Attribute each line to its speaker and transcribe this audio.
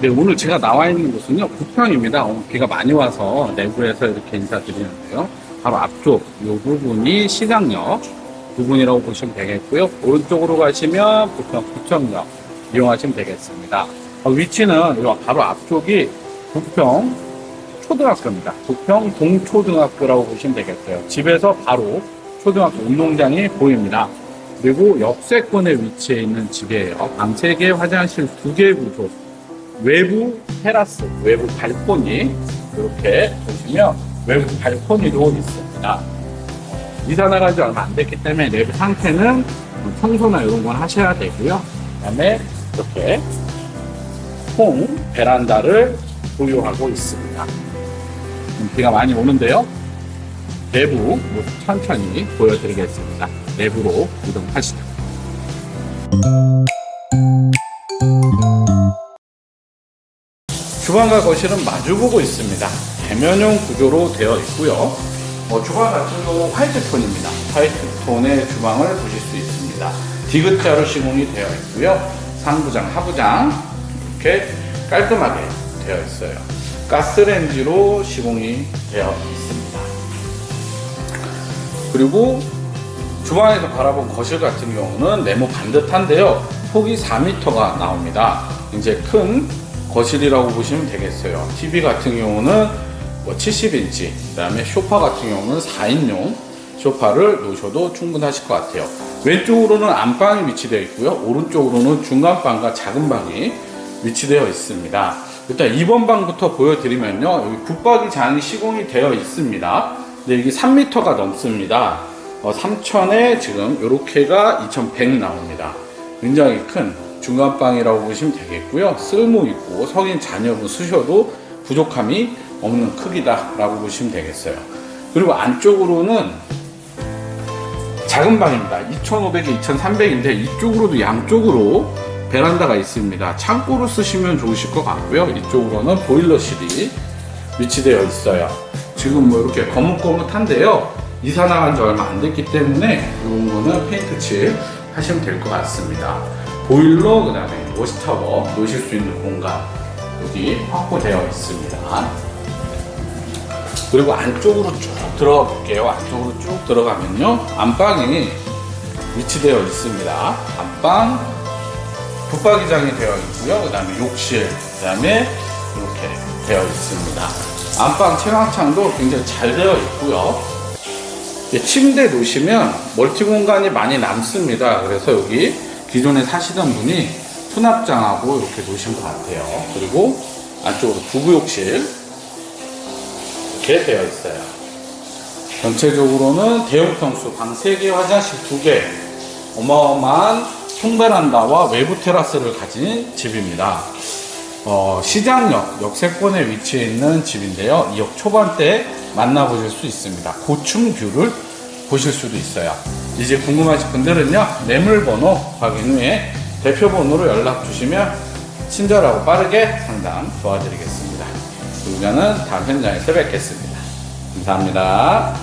Speaker 1: 네, 오늘 제가 나와 있는 곳은요, 부평입니다. 오늘 비가 많이 와서 내부에서 이렇게 인사드리는데요. 바로 앞쪽, 이 부분이 시장역 부분이라고 보시면 되겠고요. 오른쪽으로 가시면 부평 부평역 이용하시면 되겠습니다. 어, 위치는 요 바로 앞쪽이 부평 초등학교입니다. 부평 동초등학교라고 보시면 되겠어요. 집에서 바로 초등학교 운동장이 보입니다. 그리고 역세권에 위치해 있는 집이에요. 방 3개, 화장실 2개 구조. 외부 테라스, 외부 발코니 이렇게 보시면 외부 발코니도 있습니다. 이사 나간 지 얼마 안 됐기 때문에 내부 상태는 청소나 이런 건 하셔야 되고요. 그다음에 이렇게 통 베란다를 보유하고 있습니다. 음, 비가 많이 오는데요. 내부 천천히 보여드리겠습니다. 내부로 이동하시죠. 주방과 거실은 마주보고 있습니다. 대면형 구조로 되어 있고요. 어, 주방 같은 경우 화이트 톤입니다. 화이트 톤의 주방을 보실 수 있습니다. 디귿자로 시공이 되어 있고요. 상부장, 하부장 이렇게 깔끔하게 되어 있어요. 가스레인지로 시공이 되어 있습니다. 그리고 주방에서 바라본 거실 같은 경우는 네모 반듯한데요. 폭이 4m가 나옵니다. 이제 큰 거실이라고 보시면 되겠어요. TV 같은 경우는 뭐 70인치, 그 다음에 쇼파 같은 경우는 4인용 쇼파를 놓으셔도 충분하실 것 같아요. 왼쪽으로는 안방이 위치되어 있고요. 오른쪽으로는 중간 방과 작은 방이 위치되어 있습니다. 일단 2번 방부터 보여드리면요. 여기 붙박이 장이 시공이 되어 있습니다. 근데 이게 3m가 넘습니다. 어, 3,000에 지금 이렇게가 2,100 나옵니다. 굉장히 큰 중간방이라고 보시면 되겠고요. 쓸모 있고 성인 자녀분 쓰셔도 부족함이 없는 크기다라고 보시면 되겠어요. 그리고 안쪽으로는 작은 방입니다. 2,500에 2,300인데 이쪽으로도 양쪽으로 베란다가 있습니다. 창고로 쓰시면 좋으실 것 같고요. 이쪽으로는 보일러실이 위치되어 있어요. 지금 뭐 이렇게 거뭇거뭇한데요. 이사 나간 지 얼마 안 됐기 때문에 이런 거는 페인트 칠 하시면 될 것 같습니다. 보일러, 그 다음에 워시타워 놓으실 수 있는 공간 여기 확보되어 있습니다. 그리고 안쪽으로 쭉 들어가 볼게요. 안쪽으로 쭉 들어가면요. 안방이 위치되어 있습니다. 안방, 붙박이장이 되어 있고요. 그 다음에 욕실, 그 다음에 이렇게 되어 있습니다. 안방 채광창도 굉장히 잘 되어 있고요. 침대 놓으시면 멀티 공간이 많이 남습니다. 그래서 여기 기존에 사시던 분이 수납장하고 이렇게 놓으신 것 같아요. 그리고 안쪽으로 부부욕실 이렇게 되어 있어요. 전체적으로는 대형 평수 방 3개, 화장실 2개, 어마어마한 통베란다와 외부 테라스를 가진 집입니다. 어, 시장역, 역세권에 위치해 있는 집인데요. 2억 초반대 만나보실 수 있습니다. 고층 뷰를 보실 수도 있어요. 이제 궁금하신 분들은요, 매물번호 확인 후에 대표번호로 연락 주시면 친절하고 빠르게 상담 도와드리겠습니다. 그러면은 다음 현장에서 뵙겠습니다. 감사합니다.